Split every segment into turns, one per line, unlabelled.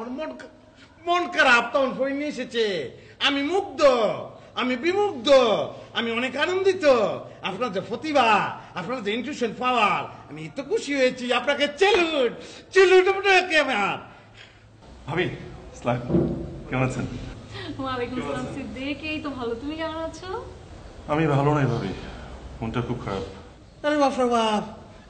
আমি মন মন মুগ্ধ আমি বিমুগ্ধ আমি অনেক আনন্দিত আপনার যে প্রতিভা আপনার যে ইনটিউশন পাওয়ার আমি এত খুশি হয়েছি আপনাকে চেলুট চেলুট আমার
ভাবি কেমন আছেন
ওয়ালাইকুম আসসালাম সিদ্দিক এই তো ভালো তুমি কেমন আছো
আমি ভালো নাই ভাবি। মনটা খুব খারাপ।
আরে বাপরে বাপ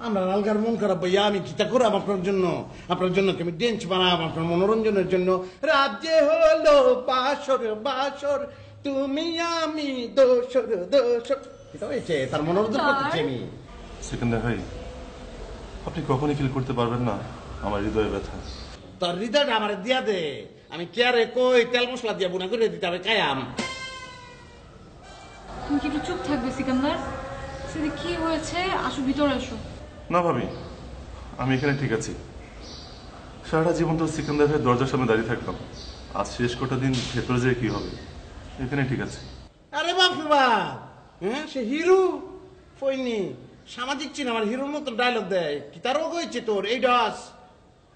আমরা আলগার মন খারাপ ভাইয়া আমি করলাম আপনার জন্য? আপনার জন্য আমি ডেন্স বানাম আপনার মনোরঞ্জনের জন্য। রাজ্যে হলো বাসর বাসর তুমি আমি দোসর দোসর। এটা হয়েছে? তার মনোরঞ্জন করতেছি আমি।
সেকেন্ডার ভাই আপনি কখনই ফিল করতে পারবেন না আমার হৃদয়ে ব্যথা।
তোর হৃদয়টা আমার দিয়া দে। আমি কেয়ারে কই তেল মশলা দিয়া বুনা করে দিতে হবে কায়াম।
তুমি কি একটু চুপ থাকবে সিকান্দার? সিদ্দিক কি হয়েছে? আসো ভিতরে আসো।
না ভাবি আমি এখানে ঠিক আছি। সারাটা জীবন তো সিকান্দার ভাইয়ের দরজার সামনে দাঁড়িয়ে থাকতাম। আজ শেষ কটা দিন ভেতরে যেয়ে কি হবে? এখানে ঠিক আছে।
আরে বাপ রে বাপ! হ্যাঁ সে হিরো? ফইনি সামাজিক সিনেমার হিরোর মতো ডায়লগ দেয়। কি তার রোগ হয়েছে তোর? এই ডস।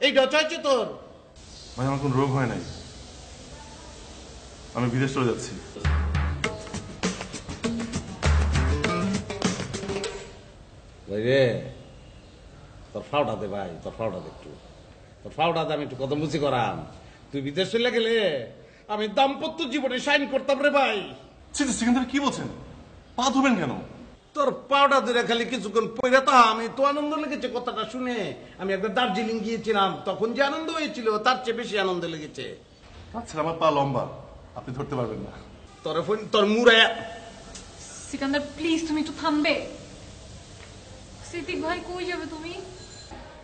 এই ডস হয়েছে তোর।
ভাই আমার কোনো রোগ হয় নাই। আমি বিদেশ চলে যাচ্ছি।
রে তোর ফাউটা দে ভাই তোর ফাউটা দে একটু। তোর ফাউটা দে আমি একটু কত বুঝি করাম। তুই বিদেশ চলে গেলে আমি দাম্পত্য জীবনে সাইন করতাম রে ভাই।
সিকান্দার কি বলছেন? পা ধুবেন কেন?
তোর পাউডার দিলে খালি কিছুক্ষণ পয়রা তা আমি তো আনন্দ লেগেছে কথাটা শুনে। আমি একবার দার্জিলিং গিয়েছিলাম তখন যে আনন্দ হয়েছিল তার চেয়ে বেশি আনন্দ লেগেছে।
আচ্ছা আমার পা লম্বা আপনি ধরতে পারবেন না।
তোর ফোন তোর মুড়ে
সিকান্দার প্লিজ তুমি একটু থামবে। সিদ্দিক ভাই কই যাবে তুমি?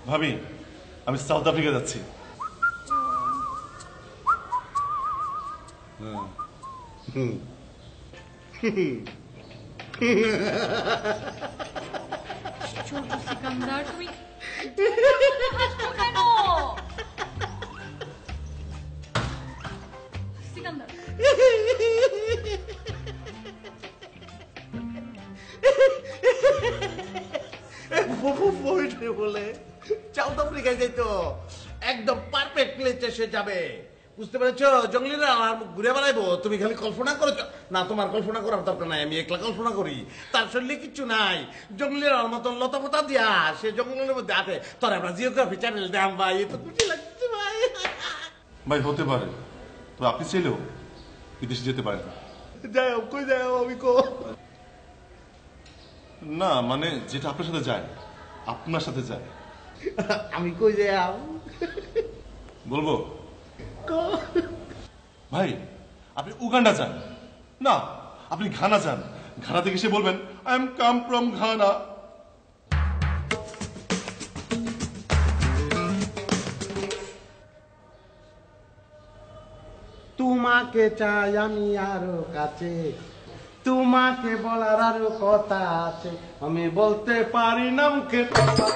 ভাবি আমি সাউথ আফ্রিকা যাচ্ছি।
ছোট সিকান্দার তুমি কেন সিকান্দার।
বলে। সাউথ আফ্রিকায় যাইতো একদম পারফেক্ট প্লেসে সে যাবে। বুঝতে পেরেছ? জঙ্গলিরা আমার ঘুরে বেড়াইবো। তুমি খালি কল্পনা করেছ। না তোমার কল্পনা করার দরকার নাই। আমি একলা কল্পনা করি। তার শরীরে কিছু নাই। জঙ্গলির মতন লতা ফতা দিয়া সে জঙ্গলের মধ্যে আছে তোর আমরা জিওগ্রাফি চ্যানেল দাম ভাই। এত খুশি লাগছে ভাই।
ভাই হতে পারে। তো আপনি চাইলেও বিদেশে যেতে পারেন
যাই হোক কই যাই হোক, আমি কো।
না মানে যেটা আপনার সাথে যায়। আপনার সাথে যায়।
আমি কই যাই
বলব? ভাই আপনি উগান্ডা যান। না আপনি ঘানা যান। ঘানা থেকে এসে বলবেন I am come from Ghana.
তোমাকে চাই আমি আরও কাছে। তোমাকে বলার আরও কথা আছে। আমি বলতে পারি না মুখে কথা।